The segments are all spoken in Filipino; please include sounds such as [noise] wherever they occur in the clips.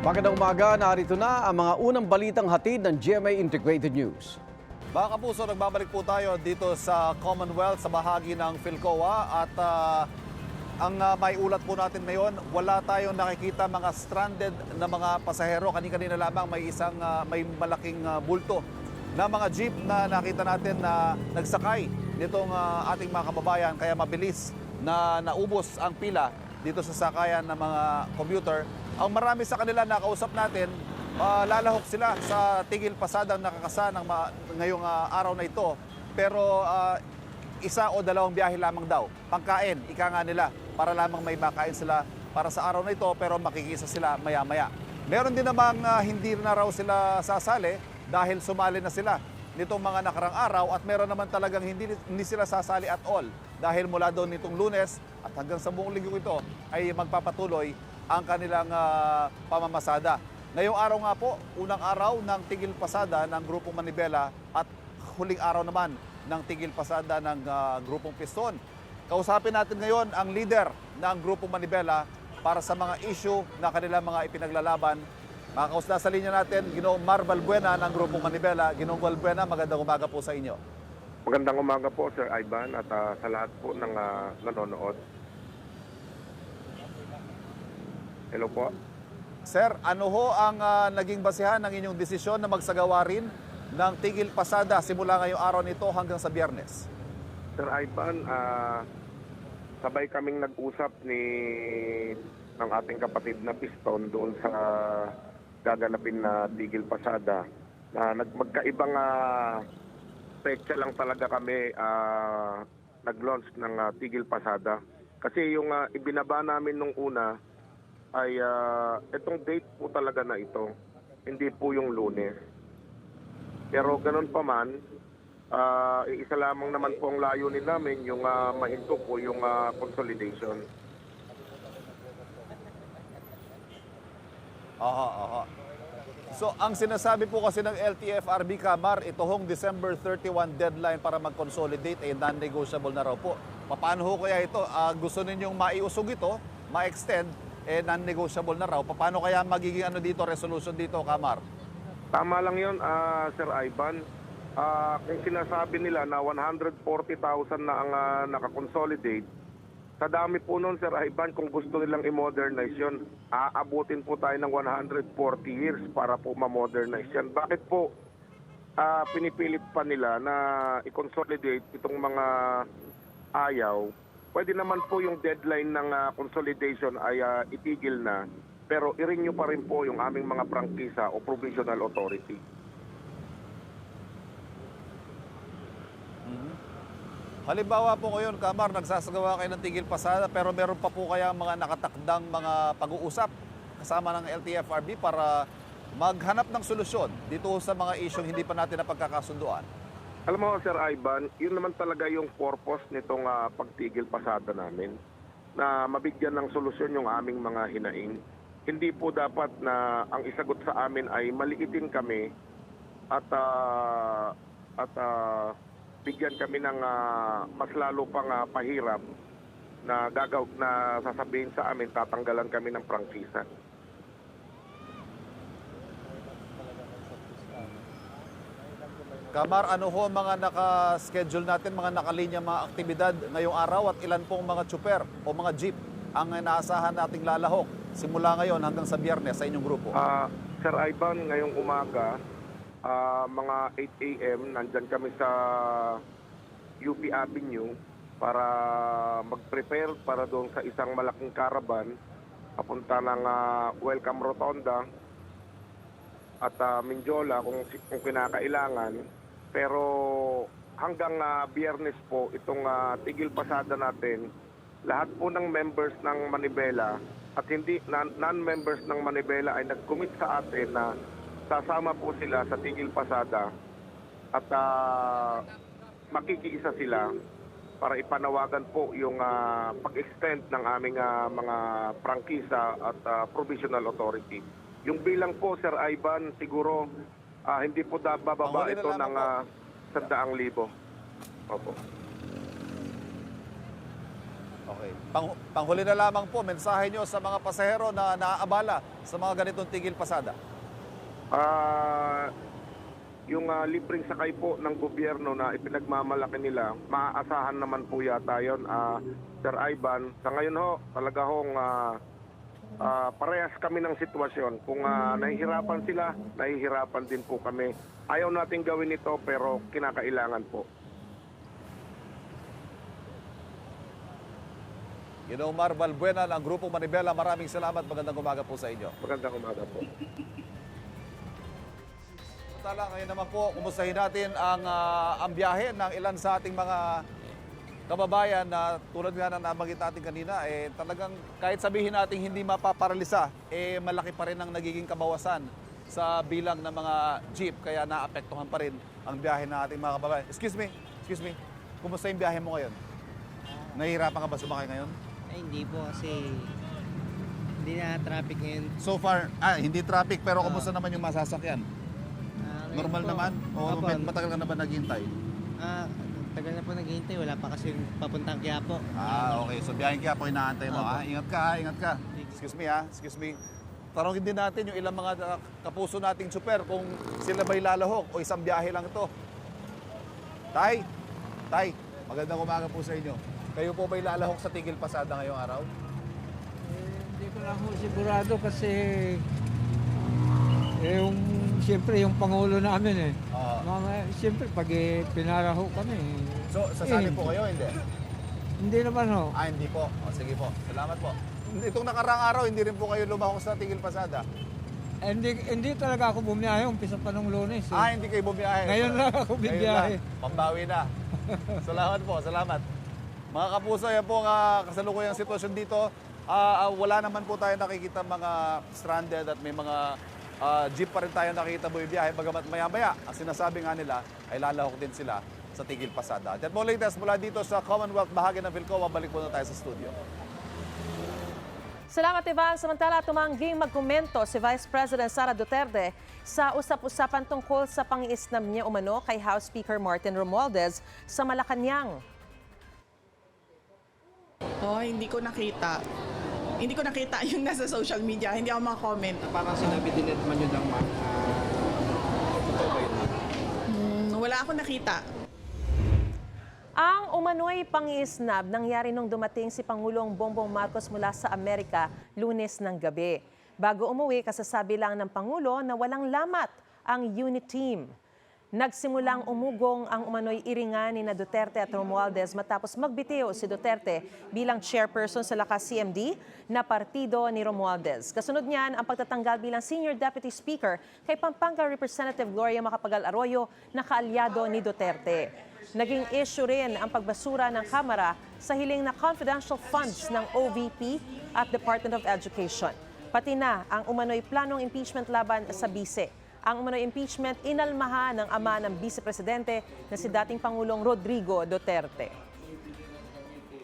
Magandang umaga, narito na ang mga unang balitang hatid ng GMA Integrated News. Mga kapuso, nagbabalik po tayo dito sa Commonwealth sa bahagi ng Philcoa at ah, ang ah, may ulat po natin ngayon, wala tayong nakikita mga stranded na mga pasahero. Kani-kanina lamang may isang ah, may malaking ah, bulto na mga jeep na nakita natin na nagsakay nitong ah, ating mga kababayan kaya mabilis na naubos ang pila dito sa sakayan ng mga commuter. Ang marami sa kanila nakausap natin, Ah, lalahok sila sa tigil pasadang nakakasa ng ngayong ah, araw na ito. Pero ah, isa o dalawang biyahe lamang daw. Pangkain, ika nga nila, para lamang may makain sila para sa araw na ito pero makikisa sila maya-maya. Meron din namang ah, hindi na raw sila sasali dahil sumali na sila nitong mga nakarang araw at meron naman talagang hindi, hindi sila sasali at all dahil mula doon nitong lunes at hanggang sa buong linggo ito ay magpapatuloy ang kanilang ah, pamamasada. Ngayong araw nga po, unang araw ng tigil pasada ng Grupong Manibela at huling araw naman ng tigil pasada ng ah, Grupong Piston. Kausapin natin ngayon ang leader ng Grupong Manibela para sa mga issue na kanilang mga ipinaglalaban. Makakausla sa linya natin, Ginoong Mar Balbuena ng Grupong Manibela. Ginoong Balbuena, magandang umaga po sa inyo. Magandang umaga po Sir Ivan at ah, sa lahat po ng ah, nanonood. Hello po. Sir, ano ho ang ah, naging basihan ng inyong desisyon na magsagawa rin ng tigil pasada simula ngayong araw nito hanggang sa biyernes? Sir Ivan, ah, sabay kaming nag-usap ni ng ating kapatid na piston doon sa gaganapin na Tigil Pasada na nag magkaibang ah, petsa lang talaga kami ah, nag-launch ng ah, Tigil Pasada. Kasi yung ah, ibinaba namin nung una ay ah, itong date po talaga na ito, hindi po yung lunes. Pero ganun pa man, ah, isa lamang naman po ang layunin namin, yung uh, mahinto po yung ah, consolidation. Aha, aha. So, ang sinasabi po kasi ng LTFRB Kamar, ito hong December 31 deadline para mag-consolidate ay non-negotiable na raw po. Paano ho kaya ito? Ah, gusto ninyong maiusog ito, ma-extend, eh non-negotiable na raw. Paano kaya magiging ano dito, resolution dito, Kamar? Tama lang yun, ah, Sir Ivan. Ah, kung sinasabi nila na 140,000 na ang ah, nakakonsolidate, sa dami po nun, Sir Ivan, kung gusto nilang i-modernize yun, aabutin po tayo ng 140 years para po ma-modernize yan. Bakit po ah, pinipilit pa nila na i-consolidate itong mga ayaw? Pwede naman po yung deadline ng ah, consolidation ay ah, itigil na, pero i-renew pa rin po yung aming mga prangkisa o provisional authority. Halimbawa po ngayon, Kamar, nagsasagawa kayo ng tigil pasada pero meron pa po kaya mga nakatakdang mga pag-uusap kasama ng LTFRB para maghanap ng solusyon dito sa mga isyong hindi pa natin napagkakasunduan. Alam mo, Sir Ivan, yun naman talaga yung purpose nitong ah, pagtigil pasada namin na mabigyan ng solusyon yung aming mga hinaing. Hindi po dapat na ang isagot sa amin ay maliitin kami at ah, at ah, bigyan kami ng ah, mas lalo pang ah, pahirap na gagaw na sasabihin sa amin tatanggalan kami ng prangkisa. Kamar, ano ho ang mga naka-schedule natin, mga nakalinya mga aktibidad ngayong araw at ilan pong mga tsuper o mga jeep ang inaasahan nating lalahok simula ngayon hanggang sa biyernes sa inyong grupo? Ah, Sir Ivan, ngayong umaga, ah, mga 8 a.m., nandyan kami sa UP Avenue para mag-prepare para doon sa isang malaking caravan papunta ng ah, Welcome Rotonda at ah, Mindiola kung, kung kinakailangan. Pero hanggang ah, biyernes po, itong ah, tigil pasada natin, lahat po ng members ng Manibela at hindi non- non-members ng Manibela ay nag-commit sa atin na sasama po sila sa tigil pasada at ah, makikiisa sila para ipanawagan po yung ah, pag-extend ng aming ah, mga prangkisa at ah, provisional authority. Yung bilang po, Sir Ivan, siguro ah, hindi po bababa ito ng sandaang libo. Opo. Okay. Pang, panghuli na lamang po, mensahe nyo sa mga pasahero na naaabala sa mga ganitong tigil pasada. Ah, yung ah, libreng sakay po ng gobyerno na ipinagmamalaki nila, maaasahan naman po yata yun, ah, Sir Ivan. Sa ngayon ho, talaga hong ah, ah, parehas kami ng sitwasyon. Kung ah, nahihirapan sila, nahihirapan din po kami. Ayaw natin gawin ito pero kinakailangan po. Ginoong Mar Balbuena ng Grupo Manibela, maraming salamat. Magandang umaga po sa inyo. Magandang umaga po. Tala, ngayon naman po, kumustahin natin ang, ah, ang biyahe ng ilan sa ating mga kababayan na tulad nga na nabanggit natin kanina, eh, talagang kahit sabihin natin hindi mapaparalisa, eh, malaki pa rin ang nagiging kabawasan sa bilang ng mga jeep, kaya naapektuhan pa rin ang biyahe ng ating mga kababayan. Excuse me, excuse me, kumusta yung biyahe mo ngayon? Nahihirapan ka ba sumakay ngayon? Ay, hindi po kasi hindi na traffic ngayon. So far, ah, hindi traffic, pero kumusta naman yung masasakyan? Ah, Normal po, naman? O Opo. matagal ka na ba naghihintay? Ah, tagal na po naghihintay. Wala pa kasi papuntang Quiapo. Ah, okay. So biyahin kaya po inaantay mo. Opo. Ha? Ingat ka, ha? ingat ka. Excuse me ha, excuse me. Tanongin din natin yung ilang mga kapuso nating super kung sila ba'y lalahok o isang biyahe lang ito. Tay, Tay, magandang umaga po sa inyo. Kayo po ba'y lalahok sa Tigil Pasada ngayong araw? Eh, hindi ko lang ho sigurado kasi eh, yung siyempre yung pangulo namin eh. Ah. Mga, siyempre pag eh, pinaraho kami. so, sasabi eh, po kayo, hindi? Hindi naman ho. Ah, hindi po. O, sige po. Salamat po. Itong nakarang araw, hindi rin po kayo lumahok sa Tigil Pasada. Eh, hindi, hindi talaga ako bumiyahe. Umpisa pa nung lunes. Eh. Ah, hindi kayo bumiyahe. Ngayon lang ako Ngayon bibiyahe. lang. Pambawi na. [laughs] salamat po, salamat. Mga kapuso, yan po ang ah, kasalukuyang sitwasyon dito. Ah, ah, wala naman po tayo nakikita mga stranded at may mga ah, jeep pa rin tayo nakikita bumibiyahe. Bagamat maya-maya, ang sinasabi nga nila ay lalahok din sila sa Tigil Pasada. At mo latest mula dito sa Commonwealth bahagi ng Philcoa, balik po na tayo sa studio. Salamat, Ivan. Samantala, tumangging magkomento si Vice President Sara Duterte sa usap-usapan tungkol sa pangiisnam niya umano kay House Speaker Martin Romualdez sa Malacanang. Oh, hindi ko nakita. Hindi ko nakita [laughs] yung nasa social media. Hindi ako makakomment. Parang sinabi din naman yun ng mga Hmm, wala ako nakita. Ang umano'y pangiisnab nangyari nung dumating si Pangulong Bongbong Marcos mula sa Amerika lunes ng gabi. Bago umuwi, kasasabi lang ng Pangulo na walang lamat ang unit team. Nagsimulang umugong ang umano'y iringan ni Duterte at Romualdez matapos magbitiw si Duterte bilang chairperson sa Lakas CMD na partido ni Romualdez. Kasunod niyan ang pagtatanggal bilang Senior Deputy Speaker kay Pampanga Representative Gloria Macapagal Arroyo na kaalyado ni Duterte. Naging issue rin ang pagbasura ng Kamara sa hiling na confidential funds ng OVP at Department of Education. Pati na ang umano'y planong impeachment laban sa bise. Ang umano'y impeachment inalmahan ng ama ng vice-presidente na si dating Pangulong Rodrigo Duterte.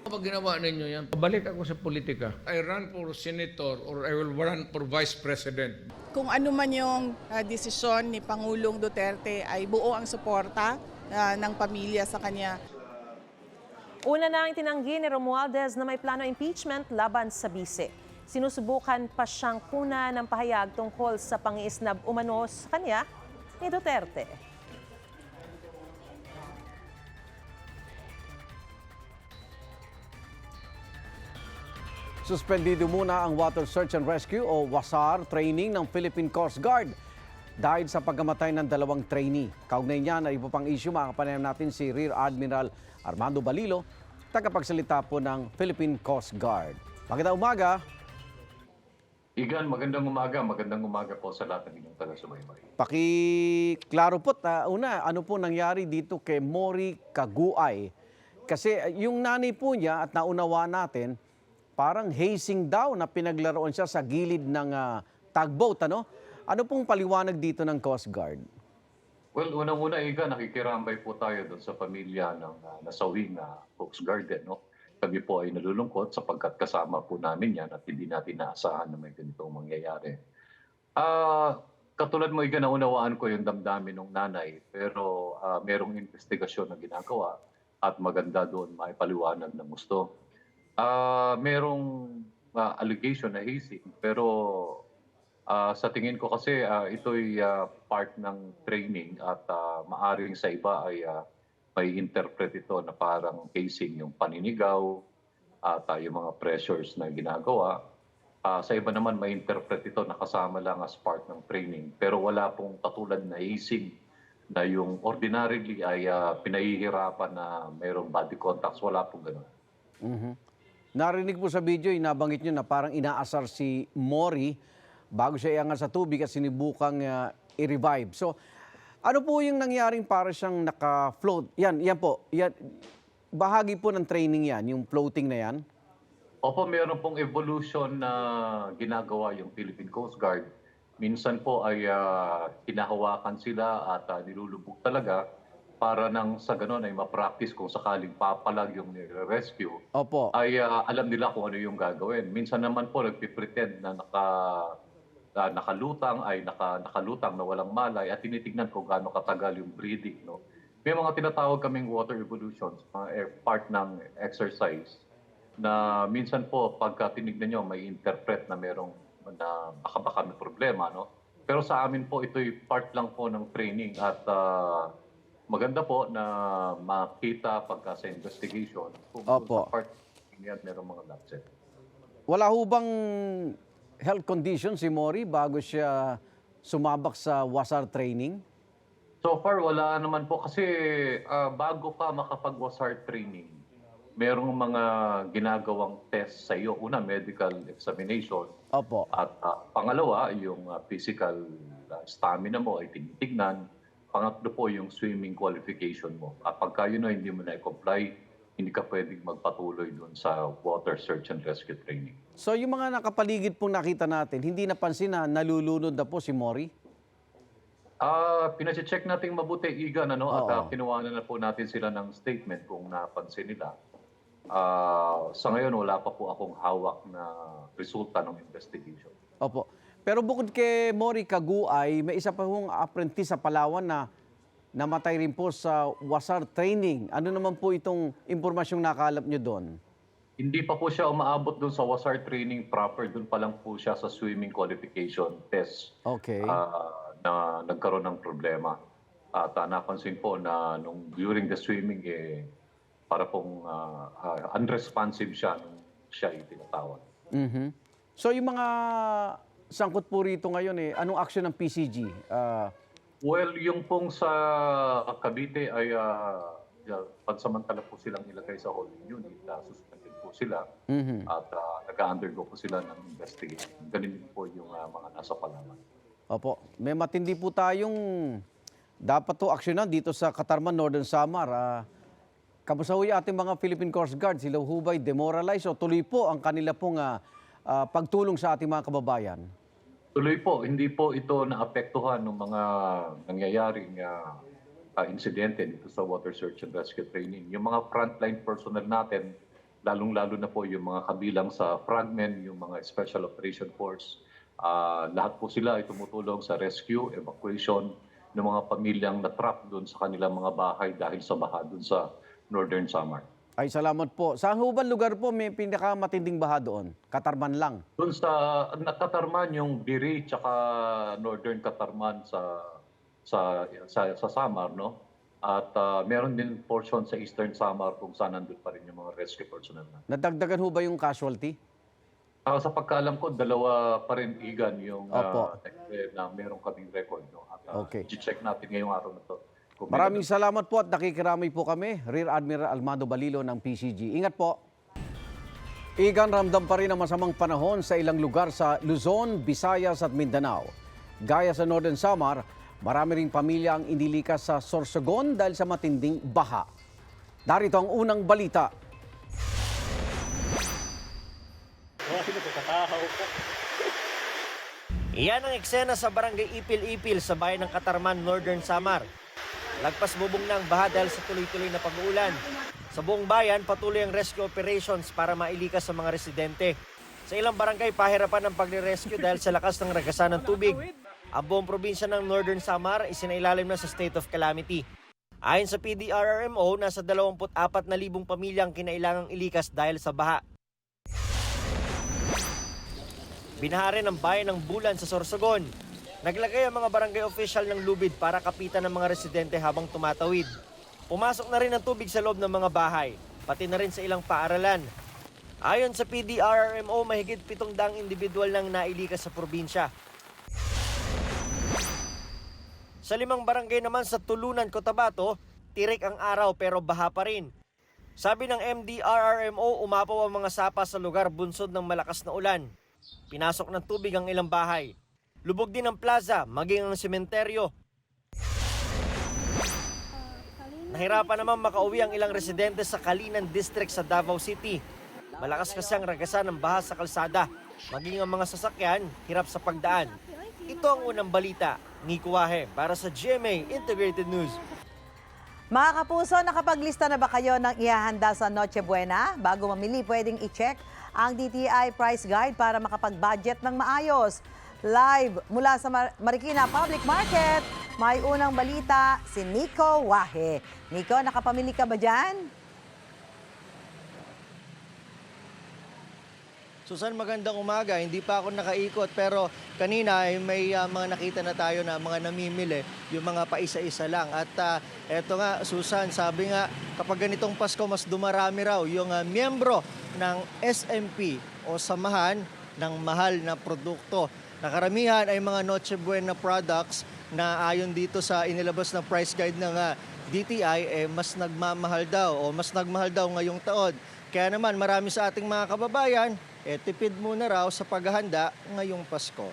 Kapag ginawa ninyo yan, pabalik ako sa politika. I run for senator or I will run for vice president. Kung ano man yung ah, desisyon ni Pangulong Duterte ay buo ang suporta ah, ng pamilya sa kanya. Una na ang tinanggi ni Romualdez na may plano impeachment laban sa bise. Sinusubukan pa siyang kuna ng pahayag tungkol sa pangiisnab umano sa kanya ni Duterte. Suspendido muna ang Water Search and Rescue o WASAR training ng Philippine Coast Guard dahil sa pagkamatay ng dalawang trainee. Kaugnay niya na iba pang issue, makapanayam natin si Rear Admiral Armando Balilo, tagapagsalita po ng Philippine Coast Guard. Magandang umaga. Igan, magandang umaga. Magandang umaga po sa lahat ng inyong taga-subaybay. Paki-klaro po, ta, una, ano po nangyari dito kay Mori Kaguay? Kasi uh, yung nanay po niya at naunawa natin, parang hazing daw na pinaglaruan siya sa gilid ng ah, tugboat. Ano? ano pong paliwanag dito ng Coast Guard? Well, unang-una, Igan, nakikirambay po tayo doon sa pamilya ng uh, nasawing na Coast Garden. No? Kami po ay nalulungkot sapagkat kasama po namin yan at hindi natin naasahan na may ganitong mangyayari. Ah, katulad mo, Igan, naunawaan ko yung damdamin ng nanay, pero ah, merong investigasyon na ginagawa at maganda doon maipaliwanag ng gusto. Ah, merong ah, allegation na hazing pero ah, sa tingin ko kasi ah, ito'y ah, part ng training at ah, maaring sa iba ay ah, may interpret ito na parang hazing yung paninigaw at ah, yung mga pressures na ginagawa. Ah, sa iba naman may interpret ito na kasama lang as part ng training pero wala pong katulad na hazing na yung ordinarily ay ah, pinahihirapan na mayroong body contacts. Wala pong ganun. Mhm. Narinig po sa video, inabanggit nyo na parang inaasar si Mori bago siya iangat sa tubig at sinibukang ah, i-revive. So, ano po yung nangyaring para siyang naka-float? Yan, yan po. Yan, bahagi po ng training yan, yung floating na yan. Opo, meron pong evolution na ginagawa yung Philippine Coast Guard. Minsan po ay ah, hinahawakan sila at ah, nilulubog talaga para nang sa ganun ay ma-practice kung sakaling papalag yung nire-rescue Opo. ay ah, alam nila kung ano yung gagawin. Minsan naman po nagpipretend na naka ah, nakalutang ay naka, nakalutang na walang malay at tinitignan kung gaano katagal yung breathing. No? May mga tinatawag kaming water evolutions, mga eh, part ng exercise na minsan po pagka tinignan nyo may interpret na merong na baka baka may problema. No? Pero sa amin po ito'y part lang po ng training at ah, maganda po na makita pagka sa investigation kung Opo. sa part yan merong mga lapses. Wala ho bang health condition si Mori bago siya sumabak sa wasar training? So far, wala naman po kasi ah, bago ka makapag-WASAR training, merong mga ginagawang test sa iyo. Una, medical examination. Opo. At ah, pangalawa, yung ah, physical ah, stamina mo ay tinitignan. Pangatlo po, yung swimming qualification mo. At pagka yun hindi mo na-comply, hindi ka pwedeng magpatuloy dun sa water search and rescue training. So yung mga nakapaligid pong nakita natin, hindi napansin na nalulunod na po si Mori? Ah, pinacheck natin mabuti Igan ano at Oo. ah, kinuha na po natin sila ng statement kung napansin nila. Ah, sa ngayon wala pa po akong hawak na resulta ng investigation. Opo. Pero bukod kay Mori Kaguay, may isa pa hong apprentice sa Palawan na namatay rin po sa wasar training. Ano naman po itong impormasyong nakalap nyo doon? Hindi pa po siya umaabot dun sa WASAR training proper, dun pa lang po siya sa swimming qualification test. Okay. ah, na nagkaroon ng problema. At ah, napansin po na nung during the swimming eh para pong ah, ah, unresponsive siya nung siya ay tinatawag. Mhm. So yung mga sangkot po rito ngayon eh, anong action ng PCG? Ah, Well, yung pong sa Cavite ay uh, pansamantala po silang ilagay sa holding unit. Uh, suspended po sila mhm. at uh, nag-undergo po sila ng investigation. Ganun din po yung ah, mga nasa Palawan. Opo. May matindi po tayong dapat to aksyonan dito sa Katarman, Northern Samar. Ah, kamusta ho yung ating mga Philippine Coast Guard? Sila ho ba'y demoralize o tuloy po ang kanila pong ah, ah, pagtulong sa ating mga kababayan? Tuloy po, hindi po ito naapektuhan ng mga nangyayaring ah, ah, insidente dito sa water search and rescue training. Yung mga frontline personnel natin, lalong-lalo na po yung mga kabilang sa fragment, yung mga special operation force, ah, lahat po sila ay tumutulong sa rescue, evacuation ng mga pamilyang na-trap doon sa kanilang mga bahay dahil sa baha doon sa Northern Samar. Ay, salamat po. Saan ho ba lugar po may pinakamatinding baha doon? Katarman lang. Doon sa Katarman yung Diri tsaka Northern Katarman sa sa sa, sa Samar no. At ah, meron din portion sa Eastern Samar kung saan nandun pa rin yung mga rescue personnel na. Nadagdagan ho ba yung casualty? Ah, sa pagkaalam ko, dalawa pa rin igan yung Opo. ah, eh, na meron kaming record. No? At ah, Okay. check natin ngayong araw na to. Kung Maraming salamat po at nakikiramay po kami. Rear Admiral Almado Balilo ng PCG. Ingat po. Igan, ramdam pa rin ang masamang panahon sa ilang lugar sa Luzon, Visayas at Mindanao. Gaya sa Northern Samar, marami ring pamilya ang inilikas sa Sorsogon dahil sa matinding baha. Darito ang unang balita. Iyan ang eksena sa barangay Ipil-Ipil sa bayan ng Katarman, Northern Samar. Lagpas bubong na ang baha dahil sa tuloy-tuloy na pag-uulan. Sa buong bayan, patuloy ang rescue operations para mailikas sa mga residente. Sa ilang barangay, pahirapan ang pagre-rescue dahil sa lakas ng ragasan ng tubig. Ang buong probinsya ng Northern Samar isinailalim na sa state of calamity. Ayon sa PDRRMO, nasa 24,000 pamilyang kinailangang ilikas dahil sa baha. Binaha rin ang bayan ng Bulan sa Sorsogon. Naglagay ang mga barangay official ng lubid para kapitan ng mga residente habang tumatawid. Pumasok na rin ang tubig sa loob ng mga bahay, pati na rin sa ilang paaralan. Ayon sa PDRRMO, mahigit 700 individual nang nailikas sa probinsya. Sa limang barangay naman sa Tulunan, Cotabato, tirik ang araw pero baha pa rin. Sabi ng MDRRMO, umapaw ang mga sapa sa lugar bunsod ng malakas na ulan. Pinasok ng tubig ang ilang bahay. Lubog din ang plaza, maging ang sementeryo. Nahirapan naman makauwi ang ilang residente sa Kalinan District sa Davao City. Malakas kasi ang ragasan ng baha sa kalsada. Maging ang mga sasakyan, hirap sa pagdaan. Ito ang unang balita. Nico Wahe para sa GMA Integrated News. Mga kapuso, nakapaglista na ba kayo ng ihahanda sa Noche Buena? Bago mamili, pwedeng i-check ang DTI Price Guide para makapag-budget ng maayos. Live mula sa Mar- Marikina Public Market, may unang balita si Nico Wahe. Nico, nakapamili ka ba dyan? Susan, magandang umaga. Hindi pa ako nakaikot pero kanina ay may ah, mga nakita na tayo na mga namimili, yung mga paisa-isa lang. At ah, eto nga, Susan, sabi nga kapag ganitong Pasko mas dumarami raw yung ah, miyembro ng SMP o samahan ng mahal na produkto. Nakaramihan ay mga Noche Buena products na ayon dito sa inilabas na price guide ng ah, DTI eh mas nagmamahal daw o mas nagmahal daw ngayong taon. Kaya naman marami sa ating mga kababayan eh tipid muna raw sa paghahanda ngayong Pasko.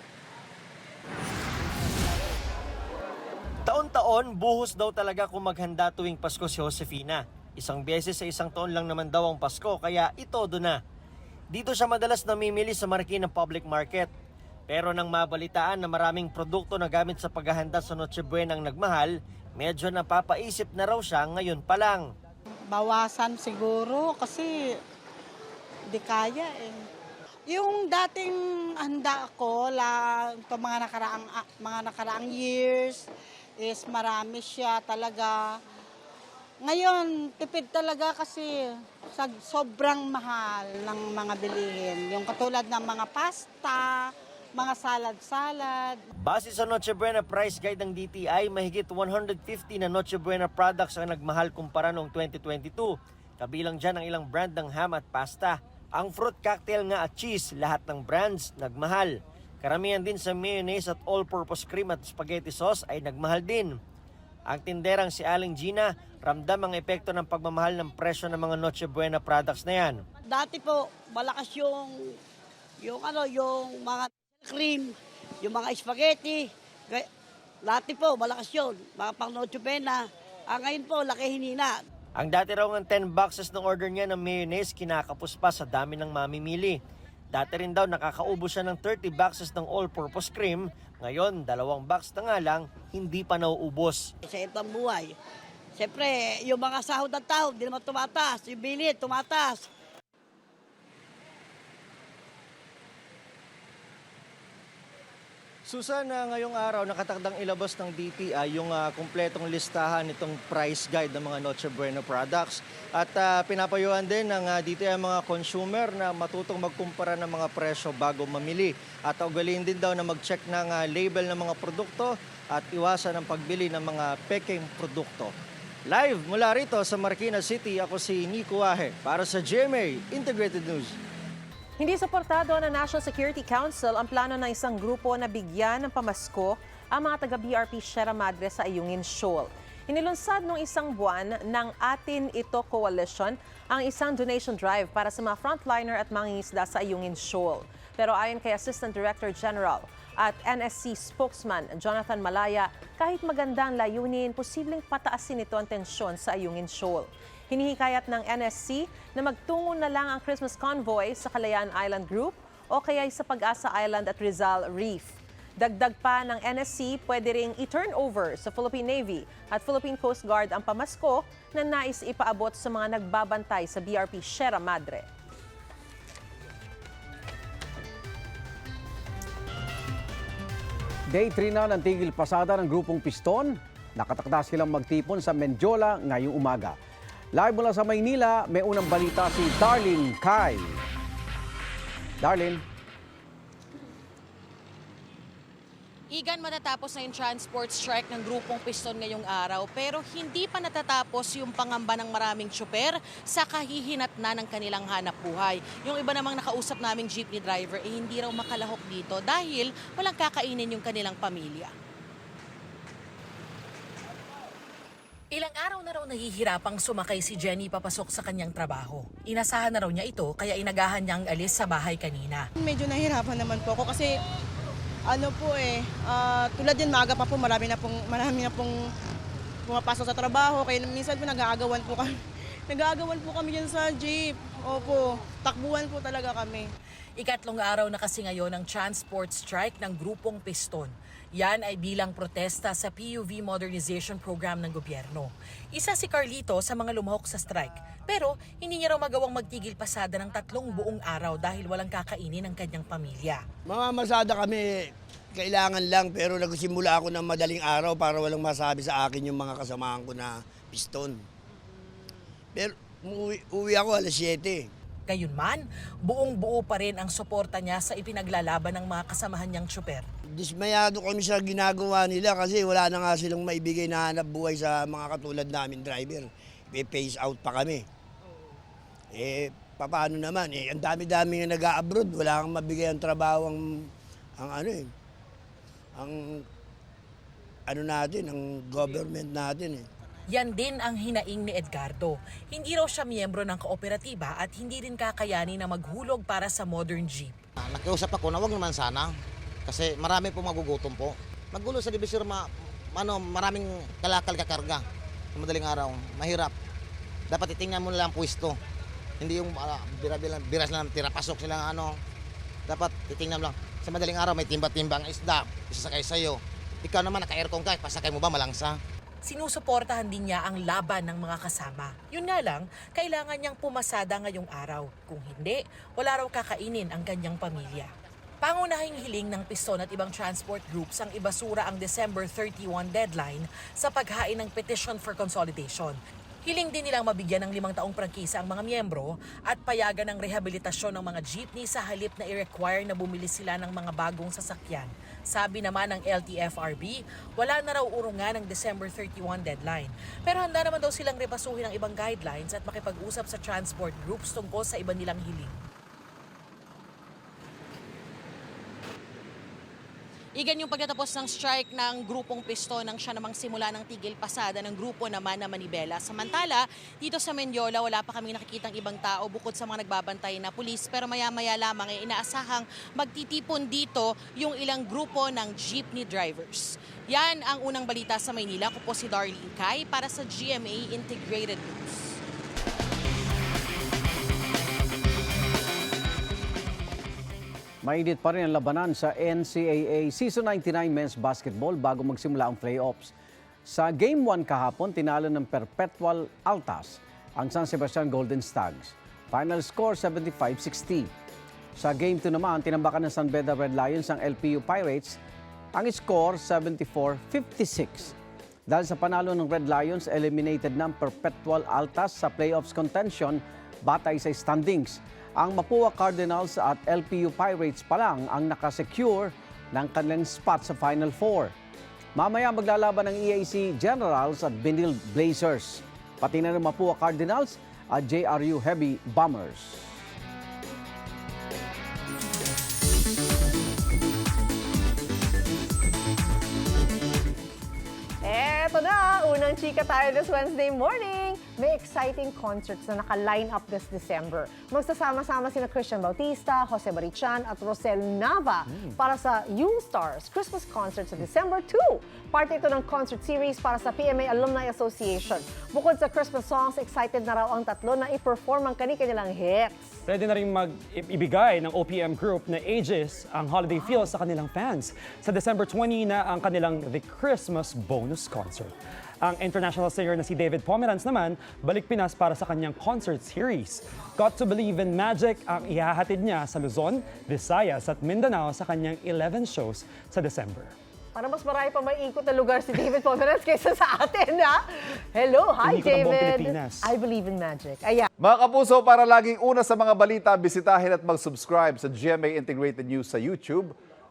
Taon-taon, buhos daw talaga kung maghanda tuwing Pasko si Josefina. Isang beses sa isang taon lang naman daw ang Pasko, kaya itodo na. Dito siya madalas namimili sa Marikina Public Market. Pero nang mabalitaan na maraming produkto na gamit sa paghahanda sa Noche Buena ang nagmahal, medyo napapaisip na raw siya ngayon pa lang. Bawasan siguro kasi di kaya eh. Yung dating handa ko la ito mga nakaraang ah, mga nakaraang years is marami siya talaga. Ngayon, tipid talaga kasi sa sobrang mahal ng mga bilihin. Yung katulad ng mga pasta, mga salad-salad, Base sa Noche Buena price guide ng DTI, mahigit 150 na Noche Buena products ang nagmahal kumpara noong 2022. Kabilang dyan ang ilang brand ng ham at pasta. Ang fruit cocktail nga at cheese, lahat ng brands nagmahal. Karamihan din sa mayonnaise at all-purpose cream at spaghetti sauce ay nagmahal din. Ang tinderang si Aling Gina, ramdam ang epekto ng pagmamahal ng presyo ng mga Noche Buena products na yan. Dati po, malakas yung, yung ano, yung mga cream, yung mga spaghetti. Dati po, malakas yun. Mga pang Noche Buena. Ah, ngayon po, laki hinina. Ang dati raw ng 10 boxes ng order niya ng mayonnaise kinakapos pa sa dami ng mamimili. Dati rin daw nakakaubo siya ng 30 boxes ng all-purpose cream. Ngayon, dalawang box na nga lang, hindi pa nauubos. Sa itong buhay. Siyempre, yung mga sahod ng tao, hindi naman tumataas. Yung bilit, tumataas. Susan, ah, ngayong araw nakatakdang ilabas ng DTI yung ah, kumpletong listahan nitong price guide ng mga Noche Buena products. At ah, pinapayuhan din ng ah, DTI mga consumer na matutong magkumpara ng mga presyo bago mamili. At ugaliin din daw na mag-check ng ah, label ng mga produkto at iwasan ang pagbili ng mga peking produkto. Live mula rito sa Marikina City, ako si Nico Wahe para sa GMA Integrated News. Hindi suportado ng National Security Council ang plano ng isang grupo na bigyan ng pamasko ang mga taga-BRP Sierra Madre sa Ayungin Shoal. Inilunsad noong isang buwan ng Atin Ito Coalition ang isang donation drive para sa mga frontliner at mangingisda sa Ayungin Shoal. Pero ayon kay Assistant Director General at NSC spokesman Jonathan Malaya, kahit maganda ang layunin, posibleng pataasin ito ang tensyon sa Ayungin Shoal. Hinihikayat ng NSC na magtungo na lang ang Christmas convoy sa Kalayaan Island Group o kaya sa Pag-asa Island at Rizal Reef. Dagdag pa ng NSC, pwede ring i-turn over sa Philippine Navy at Philippine Coast Guard ang pamasko na nais ipaabot sa mga nagbabantay sa BRP Sierra Madre. Day 3 na ng tigil pasada ng grupong Piston. Nakatakda silang magtipon sa Menjola ngayong umaga. Live mula sa Maynila, may unang balita si Darlene Kai. Darlene. Igan, matatapos na yung transport strike ng grupong piston ngayong araw pero hindi pa natatapos yung pangamba ng maraming tsuper sa kahihinat na ng kanilang hanap buhay. Yung iba namang nakausap naming jeepney driver eh hindi raw makalahok dito dahil walang kakainin yung kanilang pamilya. Ilang araw na raw nahihirapang sumakay si Jenny papasok sa kanyang trabaho. Inasahan na raw niya ito kaya inagahan niyang alis sa bahay kanina. Medyo nahirapan naman po ako kasi ano po eh, ah, tulad din maaga pa po, marami na pong, marami na pong pumapasok sa trabaho. Kaya minsan po nag-aagawan po kami. Nag-aagawan po kami dyan sa jeep. Opo, takbuhan po talaga kami. Ikatlong araw na kasi ngayon ang transport strike ng grupong Piston. Yan ay bilang protesta sa PUV modernization program ng gobyerno. Isa si Carlito sa mga lumahok sa strike. Pero hindi niya raw magawang magtigil pasada ng tatlong buong araw dahil walang kakainin ng kanyang pamilya. Mga masada kami, kailangan lang pero nagsimula ako ng madaling araw para walang masabi sa akin yung mga kasamahan ko na piston. Pero uwi, uwi ako alas 7. Gayunman, buong buo pa rin ang suporta niya sa ipinaglalaban ng mga kasamahan niyang tsuper. Dismayado kami sa ginagawa nila kasi wala na nga silang maibigay na hanap buhay sa mga katulad namin driver. May-phase out pa kami. Eh, paano naman? Eh, ang dami-dami nga nag-abroad. Wala kang mabigay ang trabaho ang, ang ano eh. Ang ano natin, ang government natin eh. Yan din ang hinaing ni Edgardo. Hindi raw siya miyembro ng kooperatiba at hindi rin kakayanin na maghulog para sa modern jeep. Nakiusap ako na wag naman sana kasi marami po magugutom po. Magulo sa divisor ma, ano, maraming kalakal kakarga sa madaling araw. Mahirap. Dapat titingnan mo na lang ang pwesto. Hindi yung uh, bira, bira, biras lang tira pasok sila ano. Dapat titingnan mo lang. Sa madaling araw may timba-timba ang isda, isasakay sa'yo. Ikaw naman naka-aircon ka, pasakay mo ba malangsa? Sinusuportahan din niya ang laban ng mga kasama. Yun nga lang, kailangan niyang pumasada ngayong araw. Kung hindi, wala raw kakainin ang kanyang pamilya. Pangunahing hiling ng piston at ibang transport groups ang ibasura ang December 31 deadline sa paghain ng petition for consolidation. Hiling din nilang mabigyan ng limang taong prangkisa ang mga miyembro at payagan ng rehabilitasyon ng mga jeepney sa halip na i-require na bumili sila ng mga bagong sasakyan. Sabi naman ng LTFRB, wala na raw urungan ng December 31 deadline. Pero handa naman daw silang repasuhin ang ibang guidelines at makipag-usap sa transport groups tungkol sa iba nilang hiling. Igan yung pagkatapos ng strike ng grupong Piston nang siya namang simula ng tigil pasada ng grupo naman na Manibela. Samantala, dito sa Mendiola wala pa kami nakikitang ibang tao bukod sa mga nagbabantay na pulis pero maya-maya lamang ay inaasahang magtitipon dito yung ilang grupo ng jeepney drivers. Yan ang unang balita sa Maynila. Ako po si Darlene Kai para sa GMA Integrated News. Mainit pa rin ang labanan sa NCAA Season 99 Men's Basketball bago magsimula ang playoffs. Sa Game 1 kahapon, tinalo ng Perpetual Altas ang San Sebastian Golden Stags. Final score 75-60. Sa Game 2 naman, tinambakan ng San Beda Red Lions ang LPU Pirates. Ang score 74-56. Dahil sa panalo ng Red Lions, eliminated ng Perpetual Altas sa playoffs contention batay sa standings. Ang Mapua Cardinals at LPU Pirates pa lang ang nakasecure ng kanilang spot sa Final Four. Mamaya maglalaban ng EAC Generals at Benil Blazers. Pati na ng Mapua Cardinals at JRU Heavy Bombers. Eto na, unang chika tayo this Wednesday morning. May exciting concerts na naka-line up this December. Magsasama-sama sina Christian Bautista, Jose Marichan at Rosel Nava para sa Yung Stars Christmas Concert sa December 2. Parte ito ng concert series para sa PMA Alumni Association. Bukod sa Christmas songs, excited na raw ang tatlo na i-perform ang kani-kanilang hits. Pwede na rin mag-ibigay ng OPM Group na Aegis ang holiday feel sa kanilang fans. Sa December 20 na ang kanilang The Christmas Bonus Concert. Ang international singer na si David Pomeranz naman, balik Pinas para sa kanyang concert series. Got to Believe in Magic ang ihahatid niya sa Luzon, Visayas at Mindanao sa kanyang 11 shows sa December. Para mas marami pa maiikot na lugar si David Pomeranz kaysa sa atin, ha? Hello, hi Inikot David. I believe in magic. Ayan. Mga kapuso, para laging una sa mga balita, bisitahin at mag-subscribe sa GMA Integrated News sa YouTube